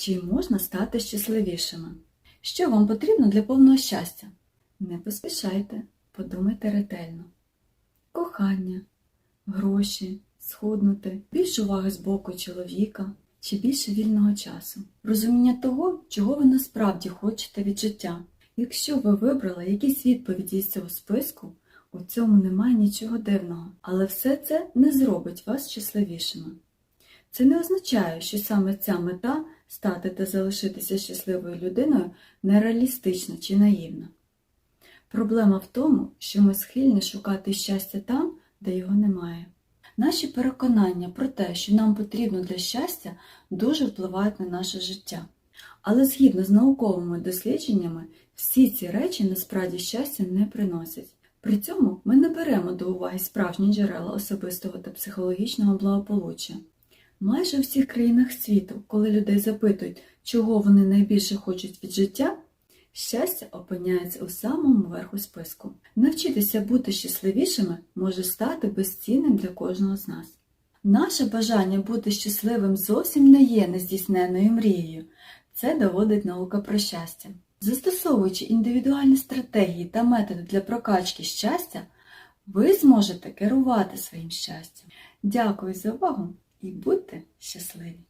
Чи можна стати щасливішими? Що вам потрібно для повного щастя? Не поспішайте, подумайте ретельно. Кохання, гроші, схуднути, більше уваги з боку чоловіка чи більше вільного часу. Розуміння того, чого ви насправді хочете від життя. Якщо ви вибрали якісь відповіді з цього списку, у цьому немає нічого дивного, але все це не зробить вас щасливішими. Це не означає, що саме ця мета стати та залишитися щасливою людиною нереалістична чи наївна. Проблема в тому, що ми схильні шукати щастя там, де його немає. Наші переконання про те, що нам потрібно для щастя, дуже впливають на наше життя. Але згідно з науковими дослідженнями, всі ці речі насправді щастя не приносять. При цьому ми не беремо до уваги справжні джерела особистого та психологічного благополуччя. Майже у всіх країнах світу, коли людей запитують, чого вони найбільше хочуть від життя, щастя опиняється у самому верху списку. Навчитися бути щасливішими може стати безцінним для кожного з нас. Наше бажання бути щасливим зовсім не є нездійсненною мрією. Це доводить наука про щастя. Застосовуючи індивідуальні стратегії та методи для прокачки щастя, ви зможете керувати своїм щастям. Дякую за увагу і будьте щасливі!